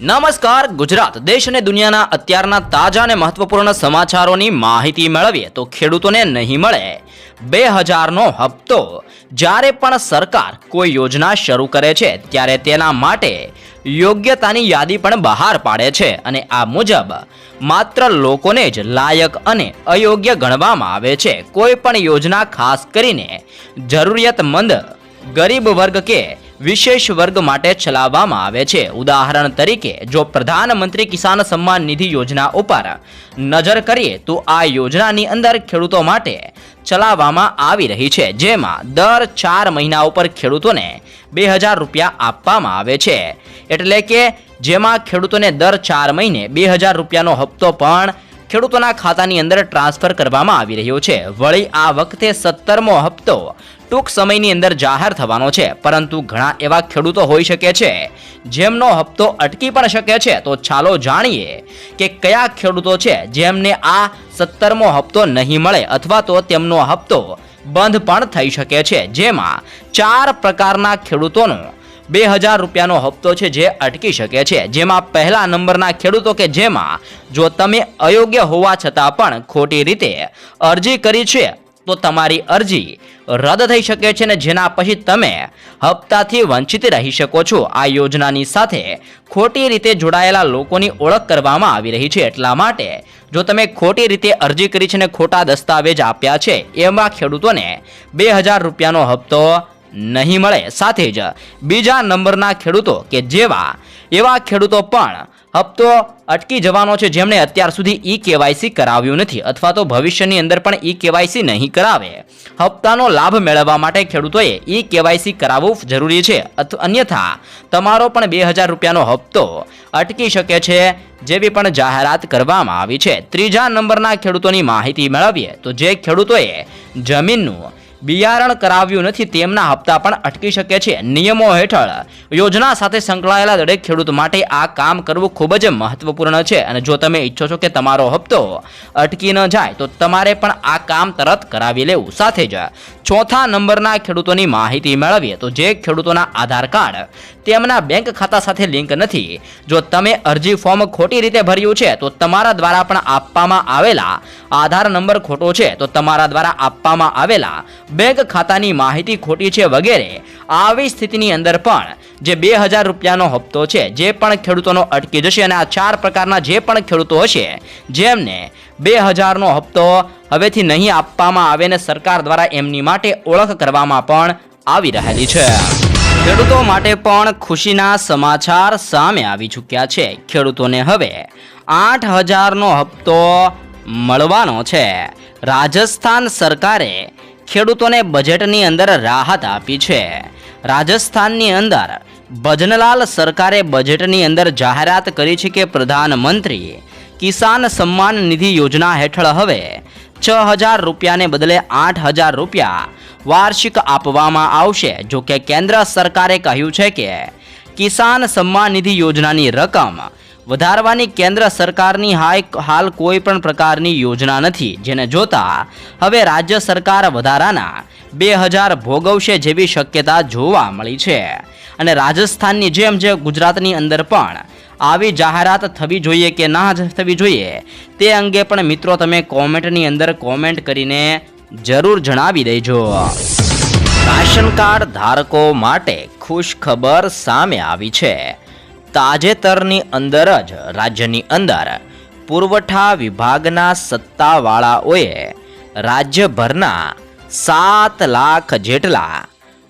નમસ્કાર, ગુજરાત, દેશ અને દુનિયાના અત્યારના તાજા અને મહત્વપૂર્ણ સમાચારોની માહિતી મેળવીએ તો ખેડૂતોને નહીં મળે. બે હજારનો હપ્તો. જ્યારે પણ સરકાર કોઈ યોજના શરૂ કરે છે, ત્યારે તેના માટે યોગ્યતાની યાદી પણ બહાર પાડે છે અને આ મુજબ માત્ર લોકોને જ લાયક અને અયોગ્ય ગણવામાં આવે છે. કોઈ પણ યોજના ખાસ કરીને જરૂરિયાતમંદ ગરીબ વર્ગ કે વિશેષ વર્ગ માટે ચલાવવામાં આવે છે. ઉદાહરણ તરીકે, જો પ્રધાનમંત્રી કિસાન સન્માન નિધિ યોજના ઉપર નજર કરીએ, તો આ યોજનાની અંદર ખેડૂતો માટે ચલાવવામાં આવી રહી છે. જેમાં દર ચાર મહિના ઉપર ખેડૂતોને બે હજાર રૂપિયા આપવામાં આવે છે. એટલે કે, જેમાં ખેડૂતોને દર ચાર મહિને બે હજાર રૂપિયાનો હપ્તો પણ ખેડૂતોના ખાતાની અંદર ટ્રાન્સફર કરવામાં આવી રહ્યો છે. વળી આ વખતે સત્તરમો હપ્તો ટૂંક સમયની અંદર જાહેર થવાનો છે. પરંતુ ઘણા એવા ખેડૂતો હોઈ શકે છે, જેમનો હપ્તો અટકી પણ શકે છે. તો ચાલો જાણીએ કે કયા ખેડૂતો છે, જેમને આ સત્તરમો હપ્તો નહીં મળે અથવા તો તેમનો હપ્તો બંધ પણ થઈ શકે છે. જેમાં ચાર પ્રકારના ખેડૂતોનો બે હજાર રૂપિયાનો હપ્તો છે, જે અટકી શકે છે. જેમાં પહેલા નંબરના ખેડૂતો કે જેમાં જો તમે અયોગ્ય હોવા છતાં પણ ખોટી રીતે અરજી કરી છે તો તમારી અરજી રદ થઈ શકે છે ને જેના પછી તમે હપ્તાથી વંચિત રહી શકો છો. આ યોજનાની સાથે ખોટી રીતે જોડાયેલા લોકોની ઓળખ કરવામાં આવી રહી છે. એટલા માટે જો તમે ખોટી રીતે અરજી કરી છે ને ખોટા દસ્તાવેજ આપ્યા છે એવા ખેડૂતોને બે હજાર રૂપિયાનો હપ્તો નહીં મળે. સાથે જ બીજા નંબરના ખેડૂતો કે જેવા એવા ખેડૂતો પણ હપ્તો અટકી જવાનો છે. જેમણે અત્યાર સુધી ઈ કેવાયસી કરાવ્યું નથી અથવા તો ભવિષ્યની અંદર પણ ઈ કેવાયસી નહીં કરાવે. હપ્તાનો લાભ મેળવવા માટે ખેડૂતોએ ઈ કેવાયસી કરાવવું જરૂરી છે. અન્યથા તમારો પણ બે હજાર રૂપિયાનો હપ્તો અટકી શકે છે જેવી પણ જાહેરાત કરવામાં આવી છે. ત્રીજા નંબરના ખેડૂતોની માહિતી મેળવીએ તો જે ખેડૂતોએ જમીનનું બિયારણ કરાવ્યું નથી, તેમના હપ્તા પણ અટકી શકે છે નિયમો હેઠળ. યોજના સાથે સંકળાયેલા દરેક ખેડૂત માટે આ કામ કરવું ખૂબ જ મહત્વપૂર્ણ છે. અને જો તમે ઈચ્છો છો કે તમારો હપ્તો અટકી ન જાય, તો તમારે પણ આ કામ તરત કરાવી લેવું. સાથે જ ચોથા નંબરના ખેડૂતોની માહિતી મેળવીએ તો જે ખેડૂતોના આધાર કાર્ડ તેમના બેંક ખાતા સાથે લિંક નથી. જો તમે અરજી ફોર્મ ખોટી રીતે ભર્યું છે, તો તમારા દ્વારા પણ આપવામાં આવેલા આધાર નંબર ખોટો છે, તો તમારા દ્વારા આપવામાં આવેલા બેંક ખાતાની માહિતી ખોટી છે વગેરે, આવી સ્થિતિની અંદર પણ જે બે હજાર રૂપિયાનો હપ્તો છે, જે પણ ખેડૂતોનો અટકી જશે અને આ ચાર પ્રકારના જે પણ ખેડૂતો હશે, જેમને બે હજારનો હપ્તો હવેથી નહીં આપવામાં આવે ને સરકાર દ્વારા એમની માટે ઓળખ કરવામાં પણ આવી રહેલી છે. ખેડૂતો માટે પણ ખુશીના સમાચાર સામે આવી ચૂક્યા છે. ખેડૂતોને હવે આઠ હજારનો હપ્તો મળવાનો છે. રાજસ્થાન સરકારે ખેડૂતોને બજેટની અંદર રાહત આપી છે. રાજસ્થાનની અંદર ભજનલાલ સરકારે બજેટની અંદર જાહેરાત કરી છે કે પ્રધાનમંત્રી કિસાન સન્માન નિધિ યોજના હેઠળ હવે છ હજાર રૂપિયાને બદલે આઠ હજાર રૂપિયા વાર્ષિક આપવામાં આવશે. જો કે કેન્દ્ર સરકારે કહ્યું છે કે કિસાન સન્માન નિધિ યોજનાની રકમ વધારવાની કેન્દ્ર સરકારની હાલ કોઈ પણ પ્રકારની યોજના નથી. જેને જોતા હવે રાજ્ય સરકાર વધારાના બે હજાર ભોગવશે જેવી શક્યતા જોવા મળી છે. અને રાજસ્થાનની જેમ જે ગુજરાતની અંદર પણ આવી જાહેરાત થવી જોઈએ કે ના જ થવી જોઈએ? તે અંગે પણ મિત્રો તમે કોમેન્ટની અંદર કોમેન્ટ કરીને જરૂર જણાવી દેજો. રાશન કાર્ડ ધારકો માટે ખુશ ખબર સામે આવી છે. તાજેતરની અંદર જ રાજ્યની અંદર પુરવઠા વિભાગના સત્તાવાળાઓએ રાજ્યભરના સાત લાખ જેટલા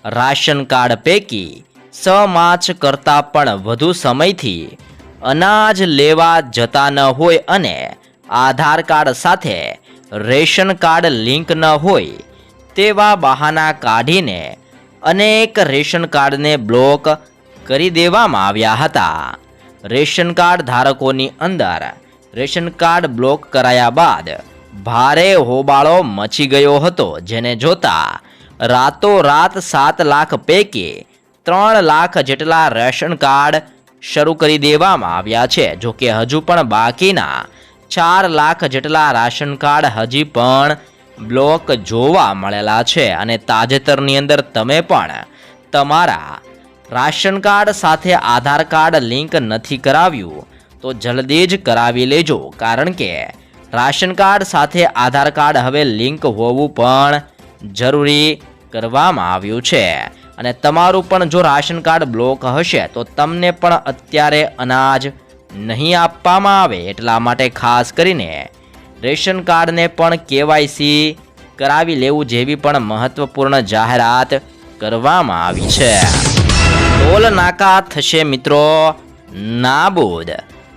રાશન કાર્ડ પૈકી સ માર્ચ કરતાં પણ વધુ સમયથી અનાજ લેવા જતા ન હોય અને આધાર કાર્ડ સાથે રેશન કાર્ડ લિંક ન હોય તેવા બહાના કાઢીને અનેક રેશન કાર્ડને બ્લોક કરી દેવામાં આવ્યા હતા. રેશન કાર્ડ ધારકોની અંદર રેશન કાર્ડ બ્લોક કરાયા બાદ ભારે હોબાળો મચી ગયો હતો, જેને જોતા રાતોરાત સાત લાખ પૈકી ત્રણ લાખ જેટલા રેશન કાર્ડ શરૂ કરી દેવામાં આવ્યા છે. જોકે હજુ પણ બાકીના ચાર લાખ જેટલા રાશન કાર્ડ હજી પણ બ્લોક જોવા મળેલા છે અને તાજેતરની અંદર તમે પણ તમારા રાશન કાર્ડ સાથે આધાર કાર્ડ લિંક નથી કરાવ્યું, તો જલ્દી જ કરાવી લેજો. કારણ કે રાશન કાર્ડ સાથે આધાર કાર્ડ હવે લિંક હોવું પણ જરૂરી કરવામાં આવ્યું છે. અને તમારું પણ જો રાશન કાર્ડ બ્લોક હશે, તો તમને પણ અત્યારે અનાજ નહીં આપવામાં આવે એટલા માટે ખાસ કરીને રેશન કાર્ડને પણ કેવાયસી કરાવી લેવું જેવી પણ મહત્વપૂર્ણ જાહેરાત કરવામાં આવી છે. ટોલ નાકા થશે મિત્રો. નાબૂદ.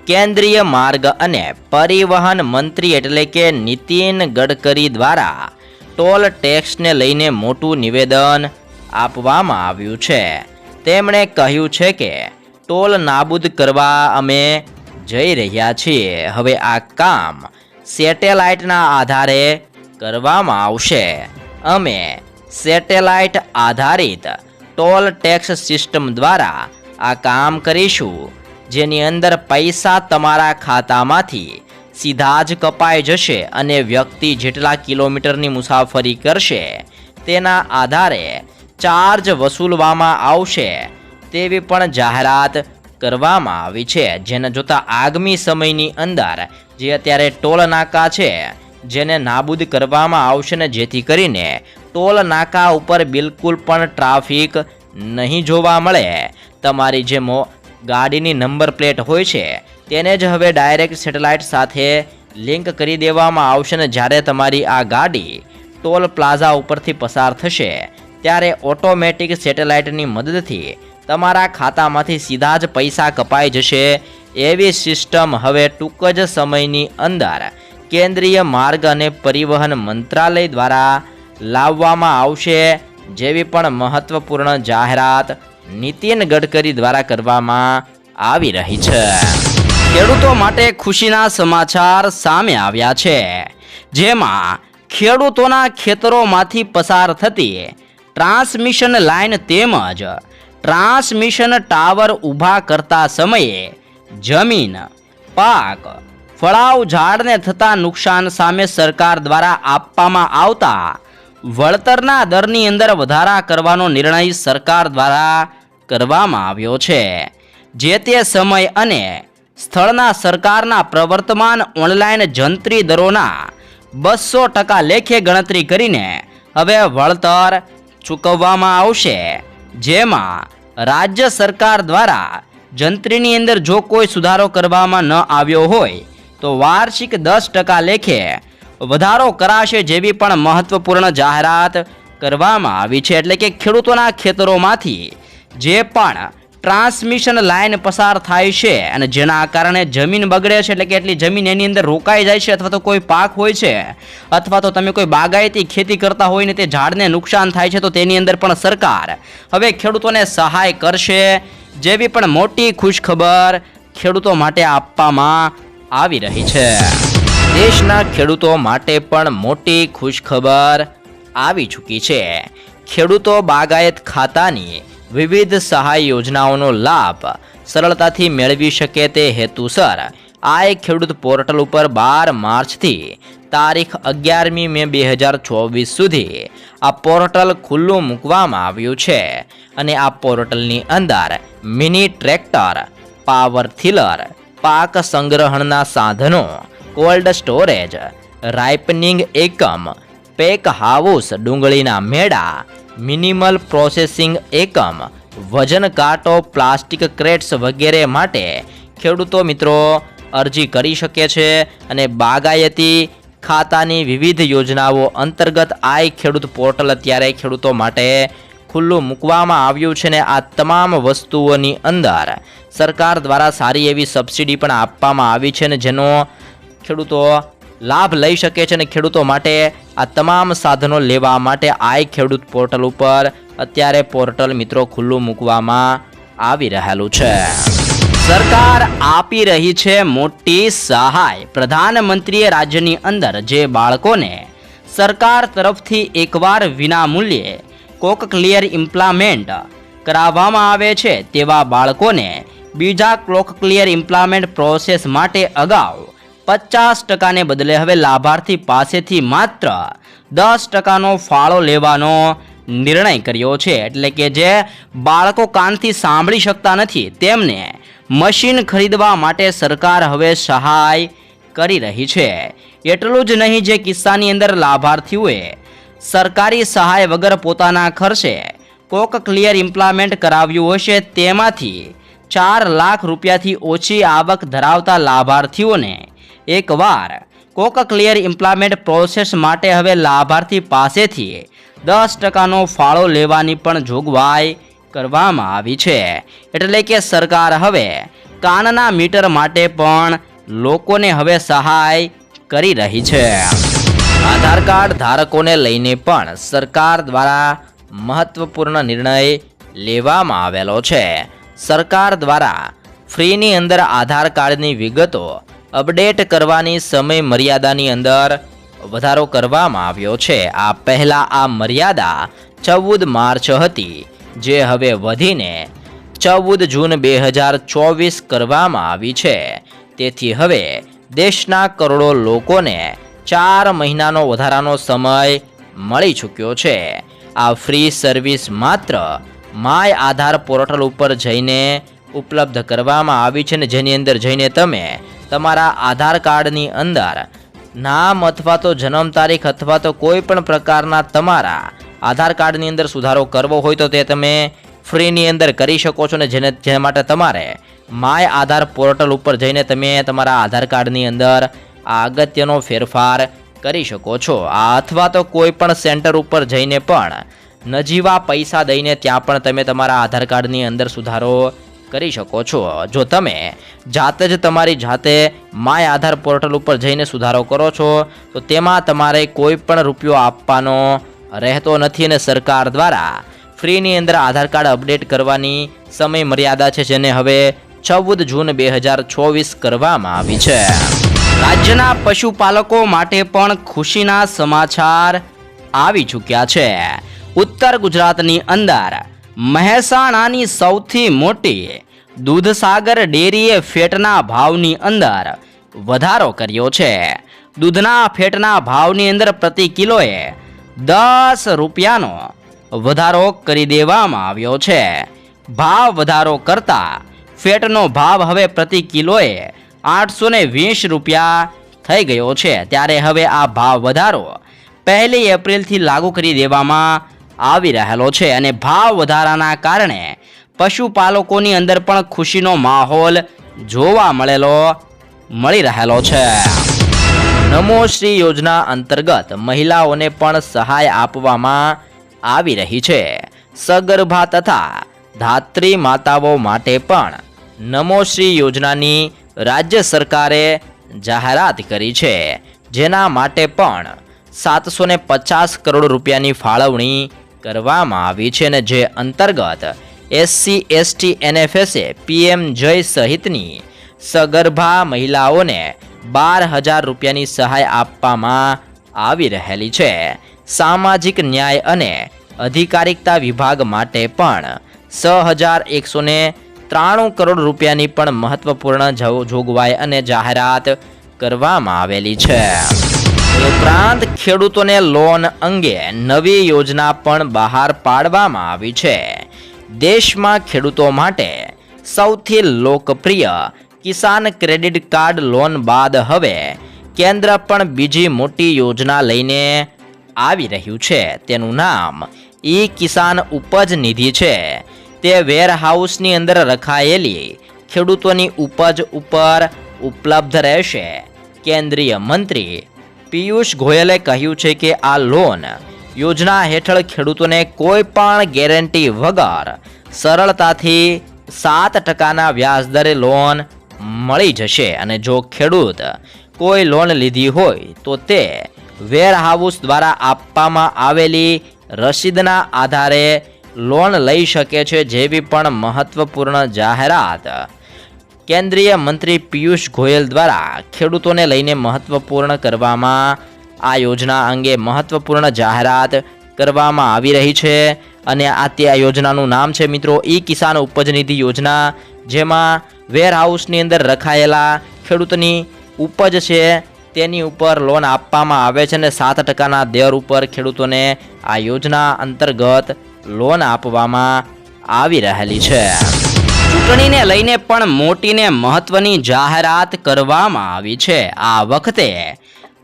કેન્દ્રીય માર્ગ અને પરિવહન મંત્રી એટલે કે નીતિન ગડકરી દ્વારા ટોલ ટેક્સને લઈને મોટું નિવેદન આપવામાં આવ્યું છે. તેમણે કહ્યું છે કે, ટોલ નાબૂદ કરવા અમે જઈ રહ્યા છીએ. હવે આ કામ સેટેલાઇટના આધારે કરવામાં આવશે. અમે સેટેલાઇટ આધારિત ટોલ ટેક્સ સિસ્ટમ દ્વારા આ કામ કરીશું, જેની અંદર પૈસા તમારા ખાતામાંથી સીધા જ કપાઈ જશે અને વ્યક્તિ જેટલા કિલોમીટરની મુસાફરી કરશે તેના આધારે ચાર્જ વસૂલવામાં આવશે તેવી પણ જાહેરાત કરવામાં આવી છે. જેને જોતા આગામી સમયની અંદર જે અત્યારે ટોલ નાકા છે, જેને નાબૂદ કરવામાં આવશે ને જેથી કરીને ટોલ નાકા ઉપર બિલકુલ પણ ટ્રાફિક નહીં જોવા મળે. તમારી જે મો ગાડીની નંબર પ્લેટ હોય છે, તેને જ હવે ડાયરેક્ટ સેટેલાઇટ સાથે લિંક કરી દેવામાં આવશે ને જ્યારે તમારી આ ગાડી ટોલ પ્લાઝા ઉપરથી પસાર થશે ત્યારે ઓટોમેટિક સેટેલાઇટની મદદથી તમારા ખાતામાંથી સીધા જ પૈસા કપાઈ જશે. એવી સિસ્ટમ હવે ટૂંક જ સમયની અંદર કેન્દ્રીય માર્ગ અને પરિવહન મંત્રાલય દ્વારા લાવવામાં આવશે, જેવી પણ મહત્વપૂર્ણ જાહેરાત નીતિન ગડકરી દ્વારા કરવામાં આવી રહી છે. ખેડૂતો માટે ખુશીના સમાચાર સામે આવ્યા છે. જેમાં ખેડૂતોના ખેતરોમાંથી પસાર થતી ટ્રાન્સમિશન લાઇન તેમજ ટ્રાન્સમિશન ટાવર ઊભા કરતા સમયે જમીન, પાક, ફળાવ ઝાડને થતા નુકસાન સામે સરકાર દ્વારા આપવામાં આવતા વળતરના દરની અંદર વધારા કરવાનો નિર્ણય સરકાર દ્વારા કરવામાં આવ્યો છે. જે તે સમય અને સ્થળના સરકારના પ્રવર્તમાન ઓનલાઈન જંત્રી દરોના બસો ટકા લેખે ગણતરી કરીને હવે વળતર ચૂકવવામાં આવશે. જેમાં રાજ્ય સરકાર દ્વારા જંત્રીની અંદર જો કોઈ સુધારો કરવામાં ન આવ્યો હોય, તો વાર્ષિક દસ ટકા લેખે વધારો કરાશે જેવી પણ મહત્વપૂર્ણ જાહેરાત કરવામાં આવી છે. એટલે કે ખેડૂતોના ખેતરોમાંથી જે પણ ટ્રાન્સમિશન લાઇન પસાર થાય છે અને જેના કારણે જમીન બગડે છે એટલે કે એટલી જમીન એની અંદર રોકાઈ જાય છે અથવા તો કોઈ પાક હોય છે અથવા તો તમે કોઈ બાગાયતી ખેતી કરતા હોય ને તે ઝાડને નુકસાન થાય છે તો તેની અંદર પણ સરકાર હવે ખેડૂતોને સહાય કરશે જેવી પણ મોટી ખુશખબર ખેડૂતો માટે આપવામાં આવી રહી છે. દેશના ખેડૂતો માટે પણ મોટી ખુશખબર આવી ચૂકી છે. ખેડૂતો બાગાયત ખાતાની વિવિધ સહાય યોજનાઓનો લાભ સરળતાથી મેળવી શકે તે હેતુસર આ એક ખેડૂત પોર્ટલ ઉપર બાર માર્ચથી તારીખ અગિયારમી મે બે હજાર ચોવીસ સુધી આ પોર્ટલ ખુલ્લું મૂકવામાં આવ્યું છે અને આ પોર્ટલની અંદર મિની ટ્રેક્ટર, પાવર થિલર, પાક સંગ્રહણના સાધનો, કોલ્ડ સ્ટોરેજ, રાઇપનિંગ એકમ, પેક હાઉસ, ડુંગળીના મેળા મિનિમલ પ્રોસેસિંગ એકમ, વજન કાંટો, પ્લાસ્ટિક ક્રેટ્સ વગેરે માટે ખેડૂતો મિત્રો અરજી કરી શકે છે અને બાગાયતી ખાતાની વિવિધ યોજનાઓ અંતર્ગત આઈ ખેડૂત પોર્ટલ અત્યારે ખેડૂતો માટે ખુલ્લું મૂકવામાં આવ્યું છે ને આ તમામ વસ્તુઓની અંદર સરકાર દ્વારા સારી એવી સબસિડી પણ આપવામાં આવી છે ને જેનો ખેડૂતો લાભ લઈ શકે છે અને ખેડૂતો માટે આ તમામ સાધનો લેવા માટે આઈ ખેડૂત પોર્ટલ ઉપર અત્યારે પોર્ટલ મિત્રો ખુલ્લું મૂકવામાં આવી રહેલું છે. સરકાર આપી રહી છે મોટી સહાય. પ્રધાનમંત્રીએ રાજ્યની અંદર જે બાળકોને સરકાર તરફથી એકવાર વિના મૂલ્યે કોક ક્લિયર ઇમ્પ્લામેન્ટ કરાવવામાં આવે છે તેવા બાળકોને બીજા ક્લોક ક્લિયર ઇમ્પ્લામેન્ટ પ્રોસેસ માટે અગાઉ પચાસ ટકાને બદલે હવે લાભાર્થી પાસેથી માત્ર દસ ટકાનો ફાળો લેવાનો નિર્ણય કર્યો છે. એટલે કે જે બાળકો કાનથી સાંભળી શકતા નથી, તેમને મશીન ખરીદવા માટે સરકાર હવે સહાય કરી રહી છે. એટલું જ નહીં, જે કિસ્સાની અંદર લાભાર્થીઓએ સરકારી સહાય વગર પોતાના ખર્ચે કોક ક્લિયર ઇમ્પ્લામેન્ટ કરાવ્યું હશે, તેમાંથી ચાર લાખ રૂપિયાથી ઓછી આવક ધરાવતા લાભાર્થીઓને એકવાર. કોક ક્લિયર ઇમ્પ્લામેન્ટ પ્રોસેસ માટે હવે લાભાર્થી પાસેથી દસ ટકાનો ફાળો લેવાની પણ જોગવાઈ કરવામાં આવી છે. એટલે કે સરકાર હવે કાનના મીટર માટે પણ લોકોને હવે સહાય કરી રહી છે. આધાર કાર્ડ ધારકોને લઈને પણ સરકાર દ્વારા મહત્વપૂર્ણ નિર્ણય લેવામાં આવેલો છે. સરકાર દ્વારા ફ્રીની અંદર આધાર કાર્ડની વિગતો અપડેટ કરવાની સમય મર્યાદાની અંદર વધારો કરવામાં આવ્યો છે. આ પહેલાં આ મર્યાદા ચૌદ માર્ચ હતી, જે હવે વધીને ચૌદ જૂન બે હજાર ચોવીસ કરવામાં આવી છે. તેથી હવે દેશના કરોડો લોકોને ચાર મહિનાનો વધારાનો સમય મળી ચૂક્યો છે. આ ફ્રી સર્વિસ માત્ર માય આધાર પોર્ટલ ઉપર જઈને ઉપલબ્ધ કરવામાં આવી છે ને જેની અંદર જઈને તમે તમારા આધાર કાર્ડની અંદર નામ અથવા તો જન્મ તારીખ અથવા તો કોઈ પણ પ્રકારના તમારા આધાર કાર્ડની અંદર સુધારો કરવો હોય તો તે તમે ફ્રીની અંદર કરી શકો છો ને જેને જે માટે તમારે માય આધાર પોર્ટલ ઉપર જઈને તમે તમારા આધાર કાર્ડની અંદર આ અગત્યનો ફેરફાર કરી શકો છો. આ અથવા તો કોઈ પણ સેન્ટર ઉપર જઈને પણ નજીવા પૈસા દઈને ત્યાં પણ તમે તમારા આધાર કાર્ડની અંદર સુધારો કરી શકો છો. જો તમે જાતે જ તમારી જાતે માય આધાર પોર્ટલ ઉપર જઈને સુધારો કરો છો, તો તેમાં તમારે કોઈ પણ રૂપિયો આપવાનો રહેતો નથી અને સરકાર દ્વારા ફ્રીની અંદર આધાર કાર્ડ અપડેટ કરવાની સમય મર્યાદા છે, જેને હવે ચૌદ જૂન બે હજાર ચોવીસ કરવામાં આવી છે. રાજ્યના પશુપાલકો માટે પણ ખુશીના સમાચાર આવી ચૂક્યા છે. ઉત્તર ગુજરાતની અંદર મહેસાણાની સૌથી મોટી દૂધસાગર ડેરીએ ફેટના ભાવની અંદર વધારો કર્યો છે. દૂધના ફેટના ભાવની અંદર પ્રતિ કિલોએ દસ રૂપિયાનો વધારો કરી દેવામાં આવ્યો છે. ભાવ વધારો કરતા ફેટનો ભાવ હવે પ્રતિ કિલોએ આઠસો વીસ રૂપિયા થઈ ગયો છે. ત્યારે હવે આ ભાવ વધારો પહેલી એપ્રિલથી લાગુ કરી દેવામાં આવી રહેલો છે અને ભાવ વધારાના કારણે પશુપાલકોની અંદર પણ ખુશીનો માહોલ જોવા મળેલો, મળી રહેલો છે. નમો શ્રી યોજના અંતર્ગત મહિલાઓને પણ સહાય આપવામાં આવી રહી છે. સગર્ભા તથા ધાત્રી માતાઓ માટે પણ નમો શ્રી યોજનાની રાજ્ય સરકારે જાહેરાત કરી છે. જેના માટે પણ સાતસો પચાસ કરોડ રૂપિયાની ફાળવણી કરવામાં આવી છે અને જે અંતર્ગત એસસી એસટી એનએફએસએ પીએમ જય સહિતની સગર્ભા મહિલાઓને બાર હજાર રૂપિયાની સહાય આપવામાં આવી રહેલી છે. સામાજિક ન્યાય અને અધિકારિકતા વિભાગ માટે પણ છ હજાર એકસો ત્રાણું કરોડ રૂપિયાની પણ મહત્વપૂર્ણ જોગવાઈ અને જાહેરાત કરવામાં આવેલી છે. ઉપરાંત ખેડૂતોને લોન અંગે નવી યોજના પણ બહાર પાડવામાં આવી છે. દેશમાં ખેડૂતો માટે સૌથી લોકપ્રિય કિસાન ક્રેડિટ કાર્ડ લોન બાદ હવે કેન્દ્ર પણ બીજી મોટી યોજના લઈને આવી રહ્યું છે. તેનું નામ ઈ કિસાન ઉપજ નિધિ છે. તે વેરહાઉસની અંદર રખાયેલી ખેડૂતોની ઉપજ ઉપર ઉપલબ્ધ રહેશે. કેન્દ્રીય મંત્રી પિયુષ ગોયલે કહ્યું છે કે આ લોન યોજના હેઠળ ખેડૂતોને કોઈ પણ ગેરંટી વગર સરળતાથી સાત ટકાના વ્યાજદરે લોન મળી જશે. અને જો ખેડૂત કોઈ લોન લીધી હોય, તો તે વેરહાઉસ દ્વારા આપવામાં આવેલી રસીદના આધારે લોન લઈ શકે છે જેવી પણ મહત્વપૂર્ણ જાહેરાત કેન્દ્રીય મંત્રી પિયુષ ગોયલ દ્વારા ખેડૂતોને લઈને મહત્વપૂર્ણ કરવામાં આ યોજના અંગે મહત્વપૂર્ણ જાહેરાત કરવામાં આવી રહી છે. અને આ તે આ યોજનાનું નામ છે મિત્રો, ઈ કિસાન ઉપજ નિધિ યોજના, જેમાં વેરહાઉસની અંદર રખાયેલા ખેડૂતની ઉપજ છે, તેની ઉપર લોન આપવામાં આવે છે અને સાત ટકાના દર ઉપર ખેડૂતોને આ યોજના અંતર્ગત લોન આપવામાં આવી રહેલી છે. ચૂંટણીને લઈને પણ મોટીને મહત્વની જાહેરાત કરવામાં આવી છે. આ વખતે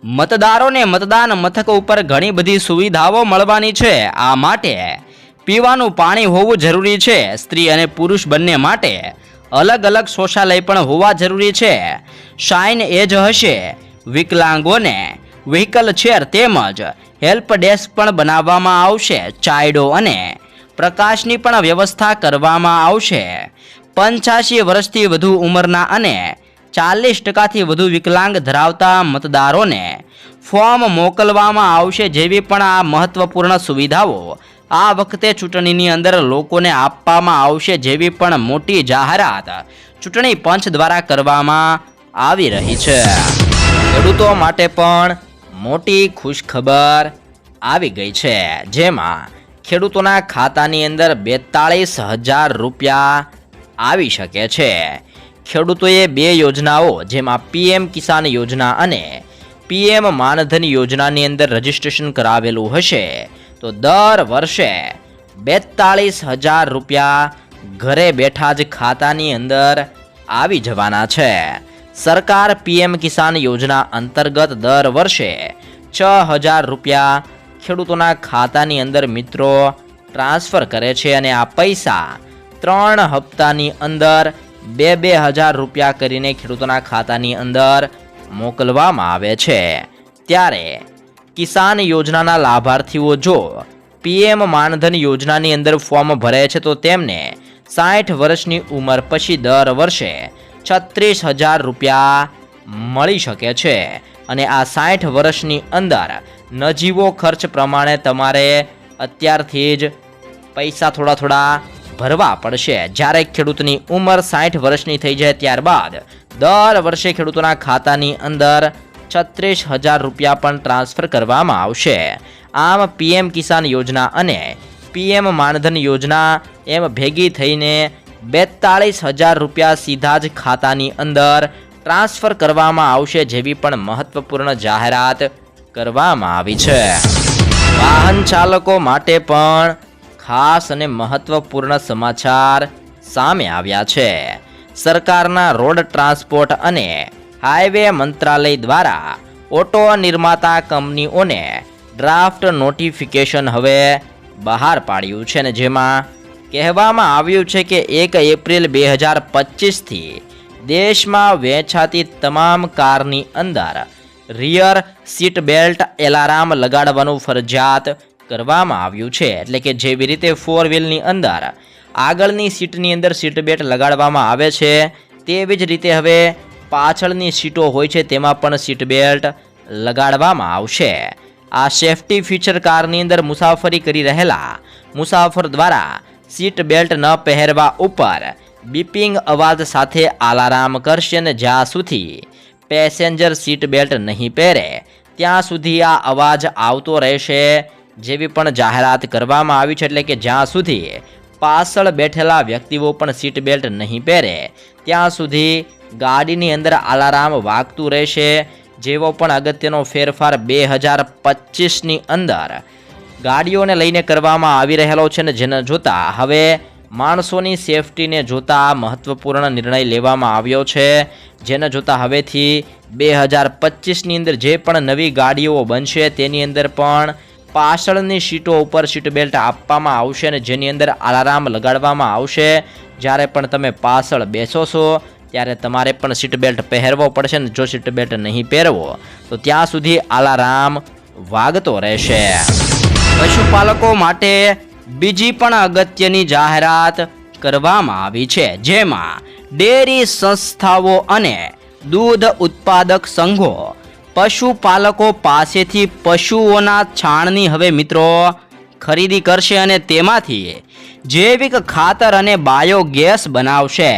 મતદારોને મતદાન મથક ઉપર ઘણી બધી સુવિધાઓ મળવાની છે. આ માટે પીવાનું પાણી હોવું જરૂરી છે. સ્ત્રી અને પુરુષ બંને માટે અલગ અલગ શૌચાલય પણ હોવા જરૂરી છે. શાઇન એજ હશે. વિકલાંગોને વ્હીકલ ચેર તેમજ હેલ્પ ડેસ્ક પણ બનાવવામાં આવશે. ચાઇડો અને પ્રકાશની પણ વ્યવસ્થા કરવામાં આવશે. પંચ્યાસી વર્ષથી વધુ ઉંમરના અને ચાલીસ ટકાથી વધુ વિકલાંગ ધરાવતા મતદારોને ફોર્મ મોકલવામાં આવશે જેવી પણ આ મહત્વપૂર્ણ સુવિધાઓ આ વખતે ચૂંટણીની અંદર લોકોને આપવામાં આવશે જેવી પણ મોટી જાહેરાત ચૂંટણી પંચ દ્વારા કરવામાં આવી રહી છે. ખેડૂતો માટે પણ મોટી ખુશખબર આવી ગઈ છે. જેમાં ખેડૂતોના ખાતાની અંદર બેતાળીસ હજાર રૂપિયા આવી શકે છે. ખેડૂતોએ બે યોજનાઓ, જેમાં પીએમ કિસાન યોજના અને પીએમ માનધન યોજનાની અંદર રજીસ્ટ્રેશન કરાવેલું હશે. તો દર વર્ષે બેતાળીસ હજાર રૂપિયા ઘરે બેઠા જ ખાતાની અંદર આવી જવાના છે. સરકાર પીએમ કિસાન યોજના અંતર્ગત દર વર્ષે છ હજાર રૂપિયા ખેડૂતોના ખાતાની અંદર મિત્રો ટ્રાન્સફર કરે છે અને આ પૈસા ત્રણ હપ્તાની અંદર બે બે હજાર રૂપિયા કરીને ખેડૂતોના ખાતાની અંદર મોકલવામાં આવે છે. ત્યારે કિસાન યોજનાના લાભાર્થીઓ જો પીએમ માનધન યોજનાની અંદર ફોર્મ ભરે છે તો તેમને સાઠ વર્ષની ઉંમર પછી દર વર્ષે છત્રીસ હજાર રૂપિયા મળી શકે છે. અને આ સાઠ વર્ષની અંદર નજીવો ખર્ચ પ્રમાણે તમારે અત્યારથી જ પૈસા થોડા થોડા ભરવા પડશે. જ્યારે ખેડૂતની ઉંમર સાઠ વર્ષની થઈ જાય ત્યારબાદ, દર વર્ષે ખેડૂતોના ખાતાની અંદર છત્રીસ હજાર રૂપિયા પણ ટ્રાન્સફર કરવામાં આવશે. આમ પીએમ કિસાન યોજના અને પીએમ માનધન યોજના એમ ભેગી થઈને બેતાળીસ હજાર રૂપિયા સીધા જ ખાતાની અંદર ટ્રાન્સફર કરવામાં આવશે જેવી પણ મહત્વપૂર્ણ જાહેરાત કરવામાં આવી છે. વાહન ચાલકો માટે પણ ખાસ અને મહત્વપૂર્ણ સમાચાર સામે આવ્યા છે. સરકારના રોડ ટ્રાન્સપોર્ટ અને હાઈવે મંત્રાલય દ્વારા ઓટો નિર્માતા કંપનીઓને ડ્રાફ્ટ નોટિફિકેશન હવે બહાર પાડ્યું છે ને જેમાં કહેવામાં આવ્યું છે કે એક એપ્રિલ બે હજાર પચીસથી દેશમાં વેચાતી તમામ કારની અંદર રિયર સીટ બેલ્ટ એલાર્મ લગાડવાનું ફરજિયાત કરવામાં આવ્યું છે. એટલે કે જેવી રીતે ફોર વ્હીલની અંદર આગળની સીટની અંદર સીટ બેલ્ટ લગાડવામાં આવે છે, તેવી જ રીતે હવે પાછળની સીટો હોય છે, તેમાં પણ સીટ બેલ્ટ લગાડવામાં આવશે. આ સેફટી ફીચર કારની અંદર મુસાફરી કરી રહેલા મુસાફર દ્વારા સીટ બેલ્ટ ન પહેરવા ઉપર બીપિંગ અવાજ સાથે આલારામ કરશે ને જ્યાં સુધી પેસેન્જર સીટ બેલ્ટ નહીં પહેરે, ત્યાં સુધી આ અવાજ આવતો રહેશે, જેવી પણ જાહેરાત કરવામાં આવી છે એટલે કે જ્યાં સુધી પાછળ બેઠેલા વ્યક્તિઓ પણ સીટ બેલ્ટ નહીં પહેરે, ત્યાં સુધી ગાડીની અંદર આલારામ વાગતું રહેશે, જેવો પણ અગત્યનો ફેરફાર બે હજાર પચીસની અંદર ગાડીઓને લઈને કરવામાં આવી રહેલો છે ને જેને જોતાં હવે માણસોની સેફટીને જોતા આ મહત્વપૂર્ણ નિર્ણય લેવામાં આવ્યો છે. જેને જોતા હવેથી બે હજાર પચીસની અંદર જે પણ નવી ગાડીઓ બનશે તેની અંદર પણ પાછળની સીટો ઉપર સીટ બેલ્ટ આપવામાં આવશે અને જેની અંદર આલારામ લગાડવામાં આવશે. જ્યારે પણ તમે પાછળ બેસો છો, ત્યારે તમારે પણ સીટ બેલ્ટ પહેરવો પડશે ને જો સીટ બેલ્ટ નહીં પહેરવો, તો ત્યાં સુધી આલારામ વાગતો રહેશે. પશુપાલકો માટે બીજી પણ અગત્યની જાહેરાત કરવામાં આવી છે, જેમાં ડેરી સંસ્થાઓ અને દૂધ ઉત્પાદક સંઘો પશુપાલકો પાસેથી પશુઓના છાણની હવે મિત્રો ખરીદી કરશે અને તેમાંથી જૈવિક ખાતર અને બાયોગેસ બનાવશે.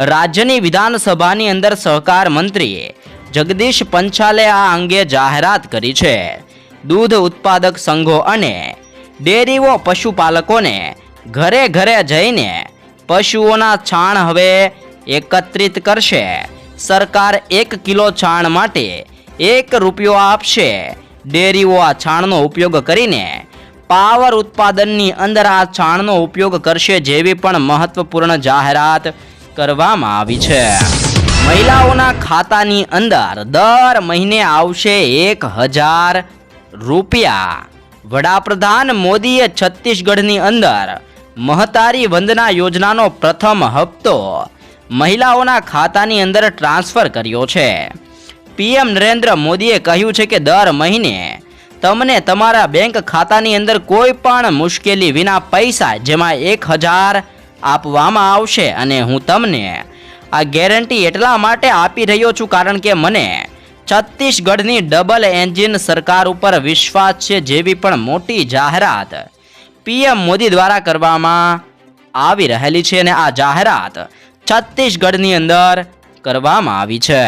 રાજ્યની વિધાનસભાની અંદર સહકાર મંત્રી જગદીશ પંચાલે આ અંગે જાહેરાત કરી છે. દૂધ ઉત્પાદક સંઘો અને ડેરીઓ પશુપાલકોને ઘરે ઘરે જઈને પશુઓના છાણ હવે એકત્રિત કરશે. સરકાર એક કિલો છાણ માટે એક રૂપિયો આપશે. ડેરીઓ આ છાણનો ઉપયોગ કરીને પાવર ઉત્પાદનની અંદર આ છાણનો ઉપયોગ કરશે જેવી પણ મહત્વપૂર્ણ જાહેરાત કરવામાં આવી છે. મહિલાઓના ખાતાની અંદર દર મહિને આવશે એક હજાર રૂપિયા. વડાપ્રધાન મોદીએ છત્તીસગઢની અંદર મહતારી વંદના યોજનાનો પ્રથમ હપ્તો મહિલાઓના ખાતાની અંદર ટ્રાન્સફર કર્યો છે. પીએમ નરેન્દ્ર મોદીએ કહ્યું છે કે દર મહિને તમને તમારા બેંક ખાતાની અંદર કોઈ પણ મુશ્કેલી વિના પૈસા જેમાં એક હજાર આપવામાં આવશે અને હું તમને આ ગેરંટી એટલા માટે આપી રહ્યો છું કારણ કે મને છત્તીસગઢની ડબલ એન્જિન સરકાર ઉપર વિશ્વાસ છે જેવી પણ મોટી જાહેરાત. પીએમ મોદી દ્વારા કરવામાં આવી રહેલી છે અને આ જાહેરાત છત્તીસગઢની અંદર કરવામાં આવી છે.